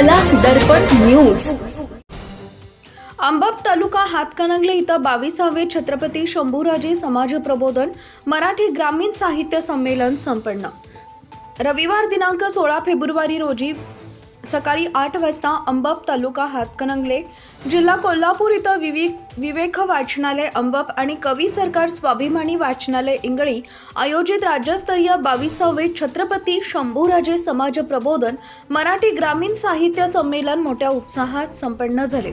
कला दर्पण न्यूज अंबप तालुका हातकणंगले इथं बावीसावे छत्रपती शंभूराजे समाज प्रबोधन मराठी ग्रामीण साहित्य संमेलन संपन्न. रविवार दिनांक सोळा फेब्रुवारी रोजी सकाळी आठ वाजता अंबप तालुका हातकणंगले जिल्हा कोल्हापूर इथं विवेक विवेक वाचनालय अंबप आणि कवी सरकार स्वाभिमानी वाचनालय इंगळी आयोजित राज्यस्तरीय बावीसावे छत्रपती शंभूराजे समाज प्रबोधन मराठी ग्रामीण साहित्य संमेलन मोठ्या उत्साहात संपन्न झाले.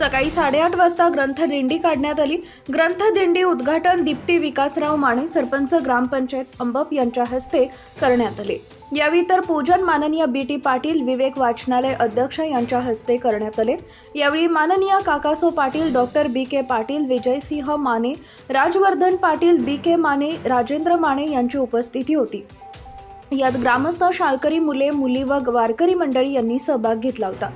सकाळी साडेआठ वाजता ग्रंथदिंडी काढण्यात आली. ग्रंथदिंडी उद्घाटन दीप्ती विकासराव माने सरपंच ग्रामपंचायत अंबप यांच्या हस्ते करण्यात आले. यावेळी तर पूजन माननीय बी टी पाटील विवेक वाचनालय अध्यक्ष यांच्या हस्ते करण्यात आले. यावेळी माननीय Kakaso Patil doctor B K Patil Vijaysinh Mane Rajvardhan Patil B K Mane Rajendra Mane यांची उपस्थिती होती. यात ग्रामस्थ शाळकरी मुले मुली व वारकरी मंडळी यांनी सहभाग घेतला होता.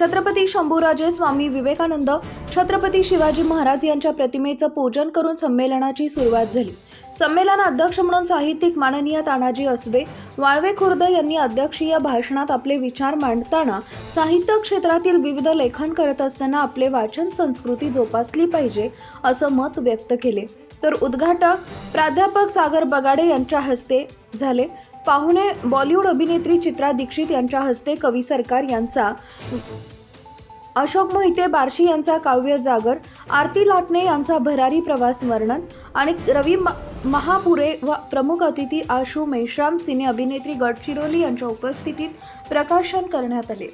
छत्रपती शंभूराजे स्वामी विवेकानंद छत्रपती शिवाजी महाराज यांच्या प्रतिमेचं पूजन करून संमेलनाची सुरुवात झाली. संमेलन अध्यक्ष म्हणून साहित्यिक माननीय तानाजी असबे वाळवे खुर्द यांनी अध्यक्षीय भाषणात आपले विचार मांडताना साहित्य क्षेत्रातील विविध लेखन करत असताना आपले वाचन संस्कृती जोपासली पाहिजे असं मत व्यक्त केले. तर उद्घाटक प्राध्यापक सागर बगाडे यांच्या हस्ते झाले. पाहुणे बॉलिवूड अभिनेत्री चित्रा दीक्षित यांच्या हस्ते कवी सरकार यांचा अशोक मोहिते बार्शी यांचा काव्य जागर आरती लाटणे यांचा भरारी प्रवास वर्णन आणि रवी मा महापुरे व प्रमुख अतिथी आशू मेश्राम सिने अभिनेत्री गडचिरोली यांच्या उपस्थितीत प्रकाशन करण्यात आले.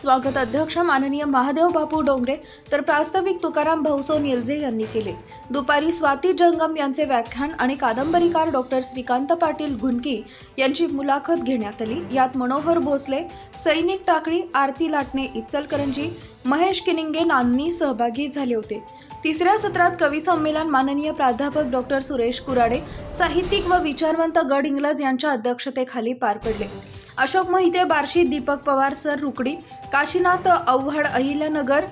स्वागत अध्यक्ष माननीय महादेव बापू डोंगरे तर प्रास्ताविक तुकाराम भाऊसो निलजे यांनी केले. दुपारी स्वाती जंगम यांचे व्याख्यान आणि कादंबरीकार डॉक्टर श्रीकांत पाटील घुनकी यांची मुलाखत घेण्यात आली. यात मनोहर भोसले सैनिक टाकळी आरती लाटणे इचलकरंजी महेश किनिंगे नांनी सहभागी झाले होते. तिसऱ्या सत्रात कवी संमेलन माननीय प्राध्यापक डॉक्टर सुरेश कुराडे साहित्यिक व विचारवंत गड इंग्लज यांच्या अध्यक्षतेखाली पार पडले. अशोक मोहिते बार्शी दीपक पवार सर रुकडी काशीनाथ अव्हाड अहिल्यानगर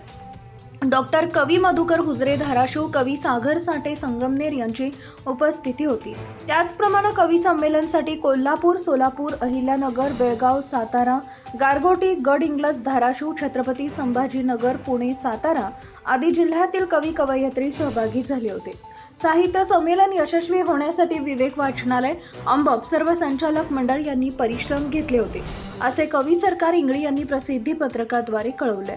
डॉक्टर कवी मधुकर हुजरे धाराशिव कवी सागर साठे संगमनेर यांची उपस्थिती होती. त्याचप्रमाणे कवी संमेलनसाठी कोल्हापूर सोलापूर अहिल्यानगर बेळगाव सातारा गारगोटी गड इंग्लज धाराशिव छत्रपती संभाजीनगर पुणे सातारा आदी जिल्ह्यातील कवी कवयित्री सहभागी झाले होते. साहित्य संमेलन यशस्वी होण्यासाठी विवेक वाचनालय अंबप सर्व संचालक मंडळ यांनी परिश्रम घेतले होते असे कवी सरकार इंगळी यांनी प्रसिद्धी पत्रकाद्वारे कळवले